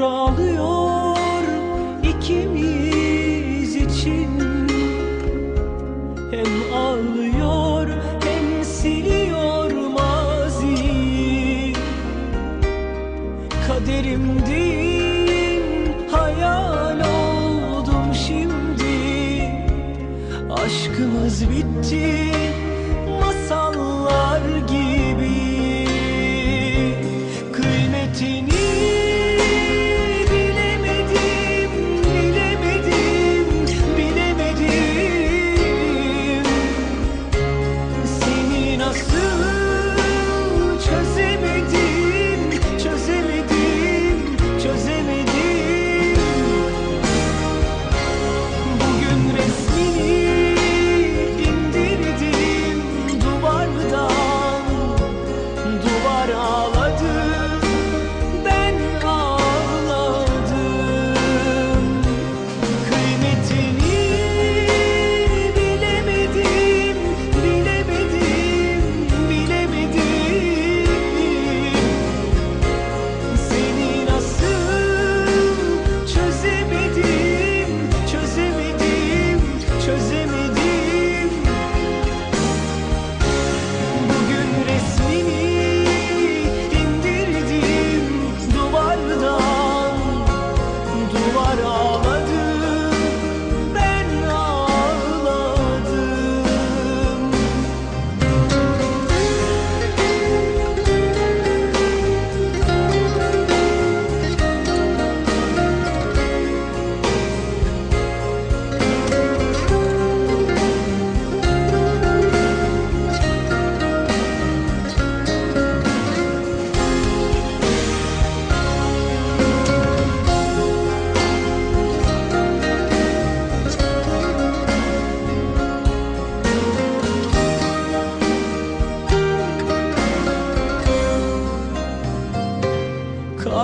ağlıyor ikimiz için. Hem ağlıyor hem siliyor maziyi Kaderimdin hayal oldum şimdi. Aşkımız bitti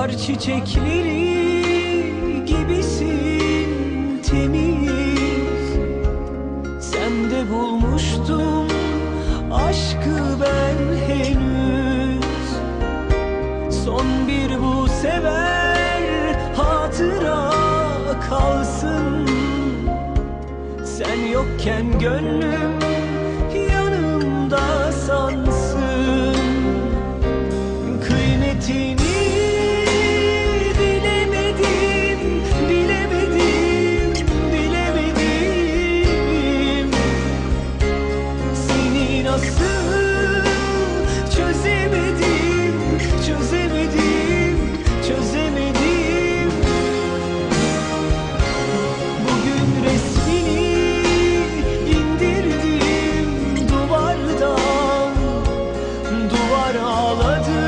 Kar çiçekleri gibisin temiz. Sende bulmuştum aşkı ben henüz. Son bir bu sever hatıra kalsın. Sen yokken gönlüm yanımda sansın ağladı.